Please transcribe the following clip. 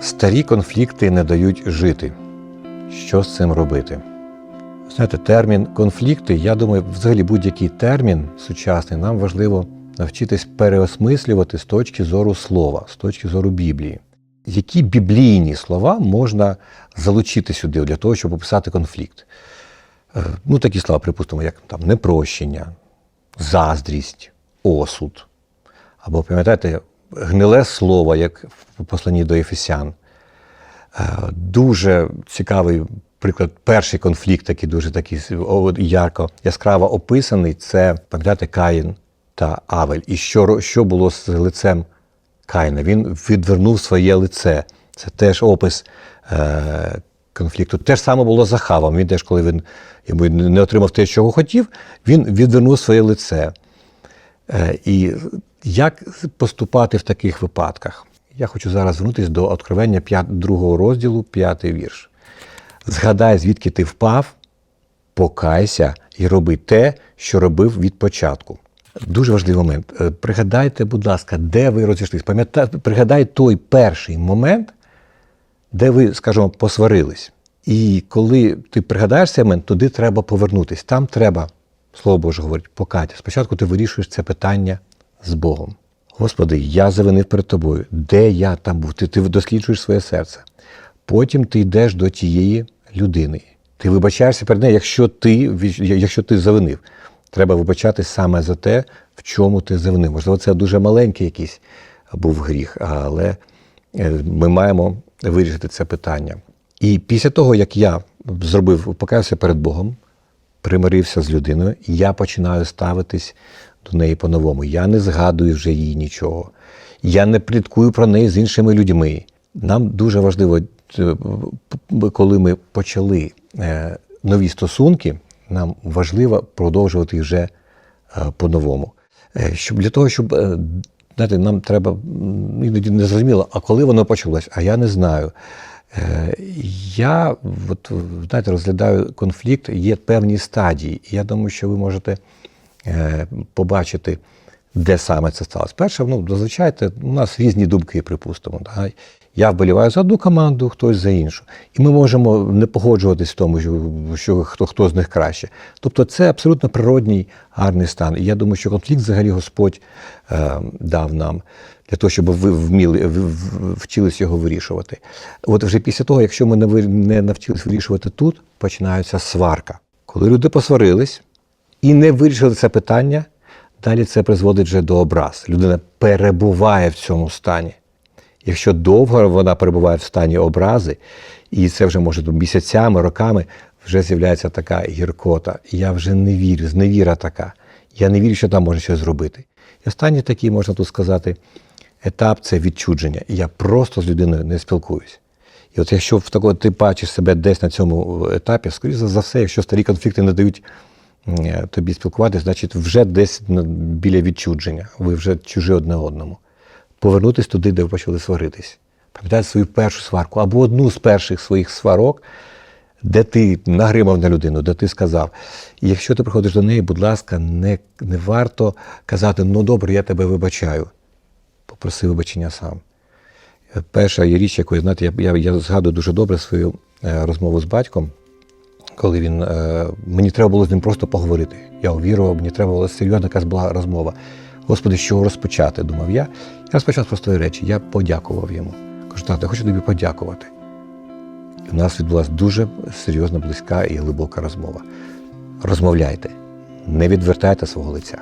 Старі конфлікти не дають жити. Що з цим робити? Знаєте, термін конфлікти, я думаю, взагалі будь-який термін сучасний, нам важливо навчитись переосмислювати з точки зору слова, з точки зору Біблії. Які біблійні слова можна залучити сюди для того, щоб описати конфлікт? Е, Ну, такі слова, припустимо, як там непрощення, заздрість, осуд. Або пам'ятаєте, гниле слово, як в посланні до Ефесян. Е, Дуже цікавий приклад, перший конфлікт, такий дуже такий ярко, яскраво описаний, це пам'ятаєте, Каїн та Авель. І що, що було з лицем Каїна? Він відвернув своє лице. Це теж опис е, конфлікту. Те ж саме було з Ахавом. Він теж, коли він йому не отримав те, чого хотів, він відвернув своє лице. Е, І як поступати в таких випадках? Я хочу зараз звернутися до откровення 5, другого розділу, п'ятий вірш. Згадай, звідки ти впав, покайся і роби те, що робив від початку. Дуже важливий момент. Е, Пригадайте, будь ласка, де ви розійшлись. Пам'ятайте, пригадай той перший момент, де ви, скажімо, посварились. І коли ти пригадаєш цей момент, туди треба повернутися. Там треба, слово Боже говорить, покаяття. Спочатку ти вирішуєш це питання з Богом. Господи, я завинив перед тобою. Де я там був? Ти, ти досліджуєш своє серце. Потім ти йдеш до тієї людини. Ти вибачаєшся перед нею, якщо ти, якщо ти завинив. Треба вибачатись саме за те, в чому ти завинив. Можливо, це дуже маленький якийсь був гріх, але е, ми маємо вирішити це питання. І після того, як я зробив, покаявся перед Богом, примирився з людиною, я починаю ставитись до неї по-новому. Я не згадую вже їй нічого. Я не пліткую про неї з іншими людьми. Нам дуже важливо, е, коли ми почали е, нові стосунки, нам важливо продовжувати вже е, по-новому. Щоб для того, щоб знаєте, нам треба іноді не зрозуміло, а коли воно почалось, а я не знаю. Я от, знаєте, розглядаю конфлікт, є певні стадії. Я думаю, що ви можете побачити, де саме це сталося. Перше, ну, зазвичай у нас різні думки, припустимо. Да? Я вболіваю за одну команду, хтось за іншу. І ми можемо не погоджуватись в тому, що, хто, хто з них краще. Тобто це абсолютно природній гарний стан. І я думаю, що конфлікт взагалі Господь е, дав нам для того, щоб ви вміли в- в- вчились його вирішувати. От вже після того, якщо ми не, ви- не навчились вирішувати тут, починається сварка. Коли люди посварились і не вирішили це питання, далі це призводить вже до образ. Людина перебуває в цьому стані. Якщо довго вона перебуває в стані образи, і це вже може місяцями, роками, вже з'являється така гіркота. Я вже не вірю, зневіра така. Я не вірю, що там можна щось зробити. І останній такий, можна тут сказати, етап це відчудження. Я просто з людиною не спілкуюсь. І от якщо в такого ти бачиш себе десь на цьому етапі, скоріше за все, якщо старі конфлікти не дають е, тобі спілкуватися, значить вже десь біля відчудження. Ви вже чужі одне одному. Повернутись туди, де ви почали сваритись. Пам'ятати свою першу сварку або одну з перших своїх сварок, де ти нагримав на людину, де ти сказав. І якщо ти приходиш до неї, будь ласка, не, не варто казати, ну добре, я тебе вибачаю. Попроси вибачення сам. Перша є річ, яку знаєте, я, я, я згадую дуже добре свою е, розмову з батьком, коли він е, мені треба було з ним просто поговорити. Я увірував, мені треба була серйозна якась була розмова. Господи, з чого розпочати? думав я. Я розпочав з простої речі. Я подякував йому. Кажу, тато, хочу тобі подякувати. І у нас відбулася дуже серйозна, близька і глибока розмова. Розмовляйте, не відвертайте свого лиця.